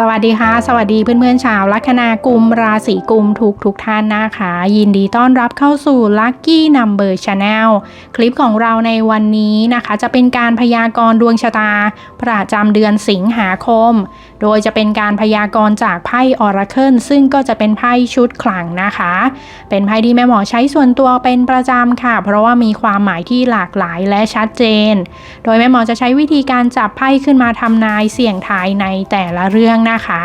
สวัสดีค่ะ สวัสดีเพื่อนๆชาวลัคนากุมราศีกุมทุกทุกท่านนะคะ ยินดีต้อนรับเข้าสู่ Lucky Number Channel คลิปของเราในวันนี้นะคะ จะเป็นการพยากรณ์ดวงชะตา ประจำเดือนสิงหาคม โดยจะเป็นการพยากรณ์จากไพ่ออราเคิลซึ่งก็จะเป็นไพ่ชุดขลังนะคะ เป็นไพ่ที่แม่หมอใช้ส่วนตัวเป็นประจำค่ะ เพราะว่ามีความหมายที่หลากหลายและชัดเจน โดยแม่หมอจะใช้วิธีการจับไพ่ขึ้นมาทำนายเสี่ยงทายในแต่ละเรื่องนะคะ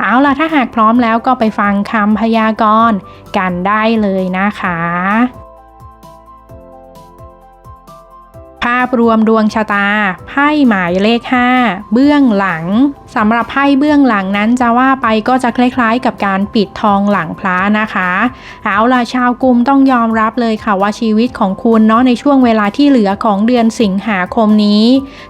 เอาล่ะถ้าหากพร้อมแล้วก็ไปฟังคำพยากรณ์กันได้เลยนะคะาพรวมดวงชะตา ไพ่หมายเลข 5 เบื้องหลังสำหรับไพ่เบื้องหลังนั้นจะว่าไปก็จะคล้ายๆ กับการปิดทองหลังพระนะคะเอาล่ะชาวกุมต้องยอมรับเลยค่ะว่าชีวิตของคุณเนาะในช่วงเวลาที่เหลือของเดือนสิงหาคมนี้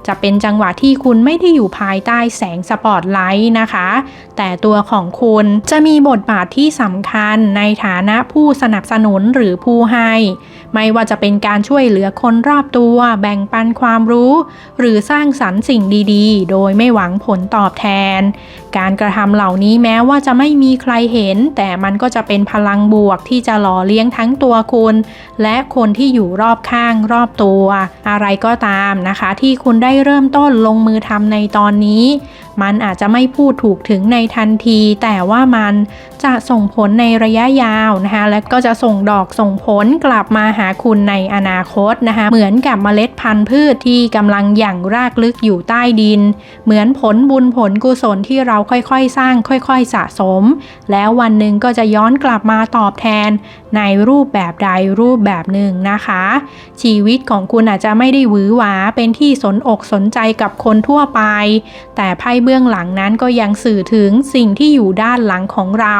จะเป็นจังหวะที่คุณไม่ได้อยู่ภายใต้แสงสปอตไลท์นะคะ แต่ตัวของคุณจะมีบทบาทที่สำคัญในฐานะผู้สนับสนุนหรือผู้ให้ ไม่ว่าจะเป็นการช่วยเหลือคนรอบตัว แบ่งปันความรู้ หรือสร้างสรรค์สิ่งดีๆ โดยไม่หวังผลตอบแทนการกระทำเหล่านี้แม้ว่าจะไม่มีใครเห็น แต่มันก็จะเป็นพลังบวกที่จะหล่อเลี้ยงทั้งตัวคุณ และคนที่อยู่รอบข้างรอบตัว อะไรก็ตามนะคะ ที่คุณได้เริ่มต้นลงมือทำในตอนนี้ มันอาจจะไม่พูดถูกถึงในทันที แต่ว่ามันจะส่งผลในระยะยาวนะคะและก็จะส่งดอกส่งผลกลับมาหาคุณในอนาคตนะคะเหมือนกับเมล็ดพันธุ์พืชที่กำลังหยั่งรากลึกอยู่ใต้ดิน เหมือนผลบุญผลกุศลที่เราค่อยๆ สร้างค่อยๆ สะสม แล้ววันหนึ่งก็จะย้อนกลับมาตอบแทน ในรูปแบบใดรูปแบบหนึ่งนะคะ ชีวิตของคุณอาจจะไม่ได้หวือหวาเป็นที่สนอกสนใจกับคนทั่วไป แต่ไพ่เบื้องหลังนั้นก็ยังสื่อถึงสิ่งที่อยู่ด้านหลังของเรา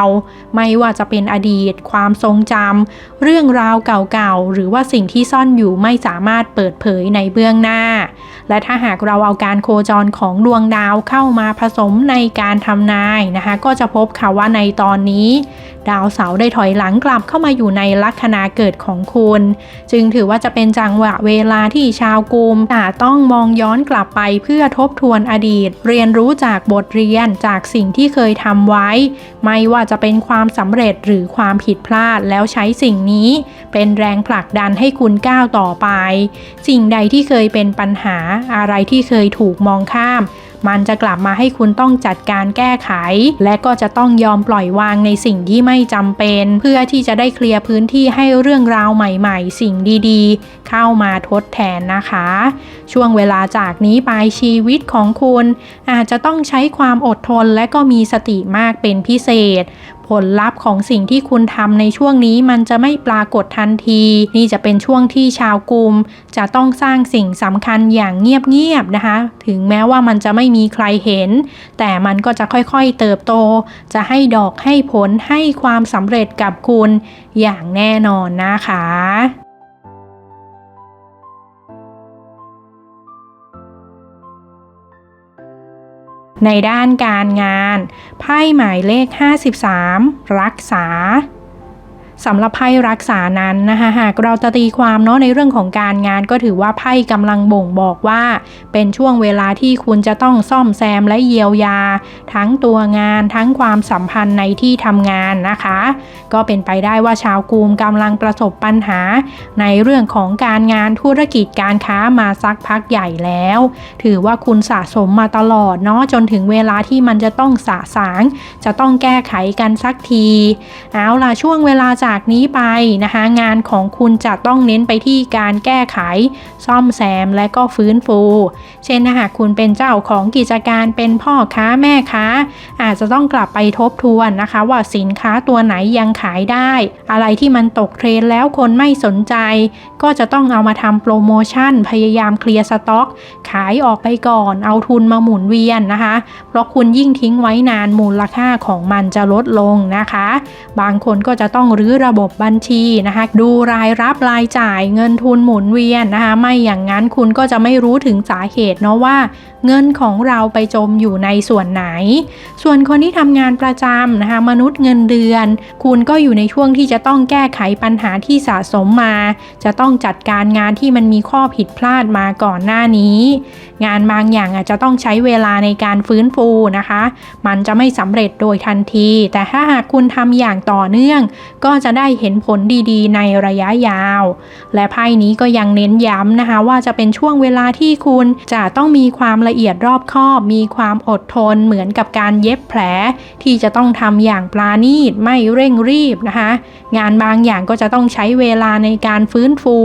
ไม่ว่าจะเป็นอดีต ความทรงจำเรื่องราวเก่าๆ หรือว่าสิ่งที่ซ่อนอยู่ไม่สามารถเปิดเผยในเบื้องหน้า และถ้าหากเราเอาการโคจรของดวงดาวเข้ามาผสมในการทำนายนะคะ ก็จะพบค่ะว่าในตอนนี้ ดาวเสาร์ได้ถอยหลังกลับเข้ามาอยู่ในลัคนาเกิดของคุณ จึงถือว่าจะเป็นจังหวะเวลาที่ชาวกุมอาจต้องมองย้อนกลับไปเพื่อทบทวนอดีต เรียนรู้จากบทเรียนจากสิ่งที่เคยทำไว้ ไม่ว่าจะเป็นความสำเร็จหรือความผิดพลาดแล้วใช้สิ่งนี้ เป็นแรงผลักดันให้คุณก้าวต่อไป สิ่งใดที่เคยเป็นปัญหาอะไรที่เคยถูกมองข้าม มันจะกลับมาให้คุณต้องจัดการแก้ไข และก็จะต้องยอมปล่อยวางในสิ่งที่ไม่จำเป็น เพื่อที่จะได้เคลียร์พื้นที่ให้เรื่องราวใหม่ ๆ สิ่งดีๆ เข้ามาทดแทนนะคะ ช่วงเวลาจากนี้ไปชีวิตของคุณ อาจจะต้องใช้ความอดทนและก็มีสติมากเป็นพิเศษ ผลลัพธ์ของสิ่งที่คุณทำในช่วงนี้มันจะไม่ปรากฏทันที นี่จะเป็นช่วงที่ชาวกลุ่มจะต้องสร้างสิ่งสำคัญอย่างเงียบๆนะคะ ถึงแม้ว่ามันจะไม่มีใครเห็น แต่มันก็จะค่อยๆเติบโต จะให้ดอกให้ผลให้ความสำเร็จกับคุณอย่างแน่นอนนะคะ ในด้านการงาน ไพ่หมายเลข 53 รักษา สำหรับไพ่รักษานั้นนะคะหากเราจะตีความเนาะในเรื่องของการงานก็ถือว่าไพ่กำลังบ่งบอกว่า เป็นช่วงเวลาที่คุณจะต้องซ่อมแซมและเยียวยา ทั้งตัวงานทั้งความสัมพันธ์ในที่ทำงานนะคะ ก็เป็นไปได้ว่าชาวกูมกำลังประสบปัญหา ในเรื่องของการงานธุรกิจการค้ามาสักพักใหญ่แล้ว ถือว่าคุณสะสมมาตลอดเนาะจนถึงเวลาที่มันจะต้องสะสาง จะต้องแก้ไขกันสักที เอาล่ะช่วงเวลาจะากนี้ไปนะคะงานของคุณจะต้องเน้นไปที่การแก้ไข ซ่อมแซมและก็ฟื้นฟู เช่นถ้าหากคุณเป็นเจ้าของกิจการเป็นพ่อค้าแม่ค้า อาจจะต้องกลับไปทบทวนนะคะ ว่าสินค้าตัวไหนยังขายได้ อะไรที่มันตกเทรนด์แล้วคนไม่สนใจ ก็จะต้องเอามาทำโปรโมชั่น พยายามเคลียร์สต็อก ขายออกไปก่อนเอาทุนมาหมุนเวียนนะคะ เพราะคุณยิ่งทิ้งไว้นานมูลค่าของมันจะลดลงนะคะ บางคนก็จะต้องรื้อระบบบัญชีนะคะ ดูรายรับรายจ่ายเงินทุนหมุนเวียนนะคะ ไม่อย่างนั้นคุณก็จะไม่รู้ถึงสาเหตุเนาะว่า เงินของเราไปจมอยู่ในส่วนไหน ส่วนคนที่ทำงานประจำนะคะ มนุษย์เงินเดือน คุณก็อยู่ในช่วงที่จะต้องแก้ไขปัญหาที่สะสมมา จะต้องจัดการงานที่มันมีข้อผิดพลาดมาก่อนหน้านี้ งานบางอย่างอาจจะต้องใช้เวลาในการฟื้นฟูนะคะ มันจะไม่สำเร็จโดยทันที แต่ถ้าหากคุณทำอย่างต่อเนื่อง ก็จะจะได้เห็นผลดีๆ ในระยะยาว และไพ่นี้ก็ยังเน้นย้ำนะคะ ว่าจะเป็นช่วงเวลาที่คุณจะต้องมีความละเอียดรอบคอบ มีความอดทนเหมือนกับการเย็บแผล ที่จะต้องทำอย่างปราณีตไม่เร่งรีบนะคะ งานบางอย่างก็จะต้องใช้เวลาในการฟื้นฟู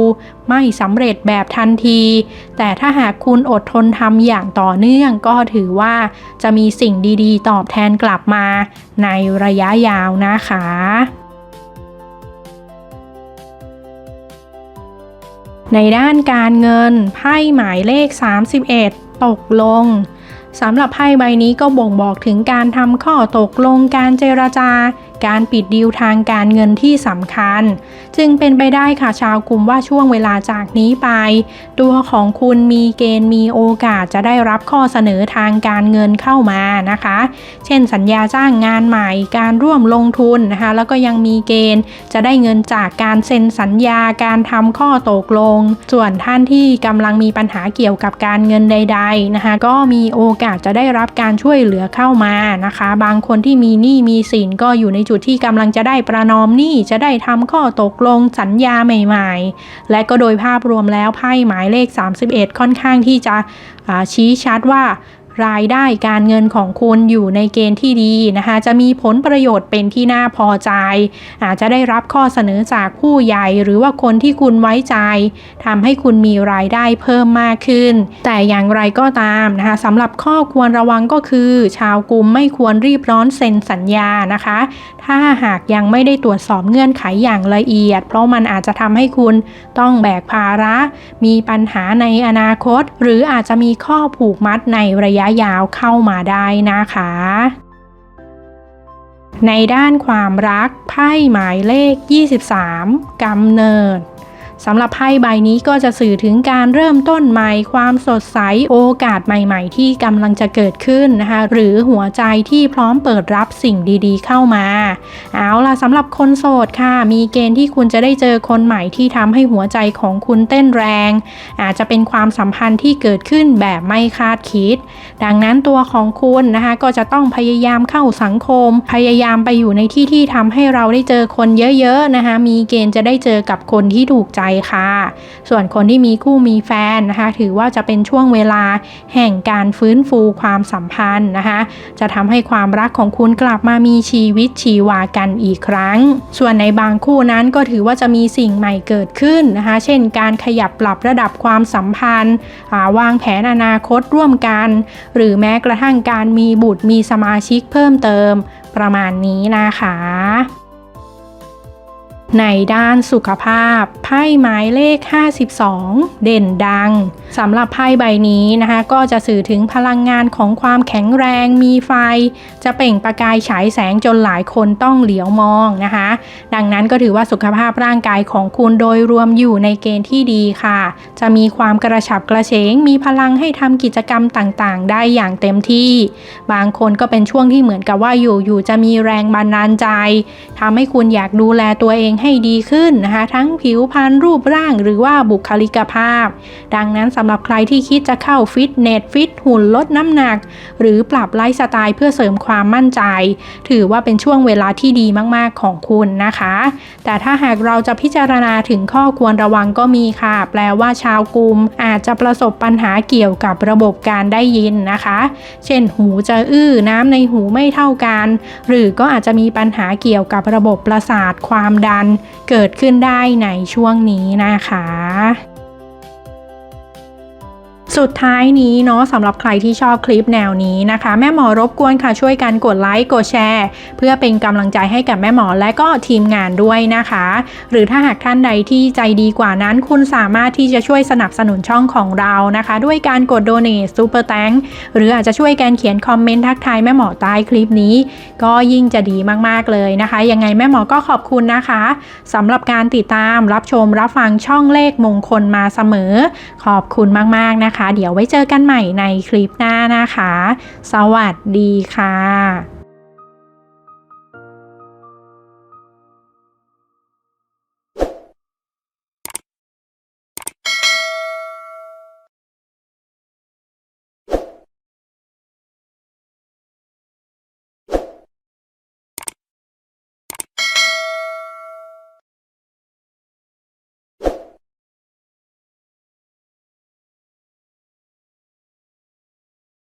ไม่สำเร็จแบบทันที แต่ถ้าหากคุณอดทนทำอย่างต่อเนื่องก็ถือว่าจะมีสิ่งดีๆ ตอบแทนกลับมาในระยะยาวนะคะ ในด้านการเงินไพ่หมายเลข 31 ตกลงสำหรับไพ่ใบนี้ก็บ่งบอกถึงการทำข้อตกลงการเจรจา การปิดดีลทางการเงินที่สำคัญ จึงเป็นไปได้ค่ะชาวกลุ่มว่าช่วงเวลาจากนี้ไป ตัวของคุณมีเกณฑ์มีโอกาสจะได้รับข้อเสนอทางการเงินเข้ามานะคะ เช่นสัญญาจ้างงานใหม่การร่วมลงทุนนะคะแล้วก็ยังมีเกณฑ์จะได้เงินจากการเซ็นสัญญาการทำข้อตกลง ส่วนท่านที่กำลังมีปัญหาเกี่ยวกับการเงินใด ๆนะคะ ก็มีโอกาสจะได้รับการช่วยเหลือเข้ามานะคะ บางคนที่มีหนี้มีสินก็อยู่ในจุดที่กำลังจะได้ประนอมหนี้จะได้ทำข้อตกลงสัญญาใหม่ ๆ และก็โดยภาพรวมแล้วไพ่หมายเลข 31 ค่อนข้างที่จะชี้ชัดว่า รายได้การเงินของคุณอยู่ในเกณฑ์ที่ดีนะคะ จะมีผลประโยชน์เป็นที่น่าพอใจ อาจจะได้รับข้อเสนอจากผู้ใหญ่หรือว่าคนที่คุณไว้ใจทำให้คุณมีรายได้เพิ่มมากขึ้น แต่อย่างไรก็ตามนะคะสำหรับข้อควรระวังก็คือ ชาวกลุ่มไม่ควรรีบร้อนเซ็นสัญญานะคะ ถ้าหากยังไม่ได้ตรวจสอบเงื่อนไขอย่างละเอียด เพราะมันอาจจะทำให้คุณต้องแบกภาระ มีปัญหาในอนาคต หรืออาจจะมีข้อผูกมัดในระยะยาวเข้ามาได้นะคะ ในด้านความรักไพ่หมายเลข 23 กำเนิด สำหรับไพ่ใบนี้ก็จะสื่อถึงการเริ่มต้นใหม่ ความสดใสโอกาสใหม่ ๆ ที่กำลังจะเกิดขึ้นนะคะ หรือหัวใจที่พร้อมเปิดรับสิ่งดีๆ เข้ามา เอาล่ะสำหรับคนโสดค่ะ มีเกณฑ์ที่คุณจะได้เจอคนใหม่ที่ทำให้หัวใจของคุณเต้นแรง อาจจะเป็นความสัมพันธ์ที่เกิดขึ้นแบบไม่คาดคิด ดังนั้นตัวของคุณนะคะก็จะต้องพยายามเข้าสังคม พยายามไปอยู่ในที่ที่ทำให้เราได้เจอคนเยอะๆนะคะมีเกณฑ์จะได้เจอกับคนที่ถูกใจค่ะ ส่วนคนที่มีคู่มีแฟนนะคะ ถือว่าจะเป็นช่วงเวลาแห่งการฟื้นฟูความสัมพันธ์นะคะ จะทำให้ความรักของคุณกลับมามีชีวิตชีวากันอีกครั้ง ส่วนในบางคู่นั้นก็ถือว่าจะมีสิ่งใหม่เกิดขึ้นนะคะ เช่น การขยับปรับระดับความสัมพันธ์วางแผนอนาคตร่วมกัน หรือแม้กระทั่งการมีบุตรมีสมาชิกเพิ่มเติมประมาณนี้นะคะ ในด้านสุขภาพ ไพ่หมายเลข 52 เด่นดังสำหรับไพ่ใบนี้นะคะ ก็จะสื่อถึงพลังงานของความแข็งแรงมีไฟ จะเปล่งประกายฉายแสงจนหลายคนต้องเหลียวมองนะคะ ดังนั้นก็ถือว่าสุขภาพร่างกายของคุณโดยรวมอยู่ในเกณฑ์ที่ดีค่ะ จะมีความกระฉับกระเฉง มีพลังให้ทำกิจกรรมต่างๆ ได้อย่างเต็มที่ บางคนก็เป็นช่วงที่เหมือนกับว่าอยู่ๆจะมีแรงบันดาลใจทำให้คุณอยากดูแลตัวเองใให้ดีขึ้นนะคะ ทั้งผิวพรรณรูปร่างหรือว่าบุคลิกภาพ ดังนั้นสำหรับใครที่คิดจะเข้าฟิตเนสฟิตหุ่นลดน้ำหนัก หรือปรับไลฟ์สไตล์เพื่อเสริมความมั่นใจ ถือว่าเป็นช่วงเวลาที่ดีมาก ๆ ของคุณนะคะ แต่ถ้าหากเราจะพิจารณาถึงข้อควรระวังก็มีค่ะ แปลว่าชาวกลุ่มอาจจะประสบปัญหาเกี่ยวกับระบบการได้ยินนะคะ เช่นหูจะอื้อน้ำในหูไม่เท่ากัน หรือก็อาจจะมีปัญหาเกี่ยวกับระบบประสาทความดันเกิดขึ้นได้ในช่วงนี้นะคะ สุดท้ายนี้เนาะสำหรับใครที่ชอบคลิปแนวนี้นะคะ แม่หมอรบกวนค่ะช่วยกันกดไลค์กดแชร์ เพื่อเป็นกำลังใจให้กับแม่หมอและก็ทีมงานด้วยนะคะ หรือถ้าหากท่านใดที่ใจดีกว่านั้นคุณสามารถที่จะช่วยสนับสนุนช่องของเรานะคะ ด้วยการกดโดเน t ซูเปอร์แตงหรืออาจจะช่วยกันเขียนคอมเมนต์ทักทายแม่หมอใต้คลิปนี้ ก็ยิ่งจะดีมากๆเลยนะคะ ยังไงแม่หมอก็ขอบคุณนะคะสำหรับการติดตามรับชมรับฟังช่องเลขมงคลมาเสมอ ขอบคุณมากๆนะคะ เดี๋ยวไว้เจอกันใหม่ในคลิปหน้านะคะ สวัสดีค่ะ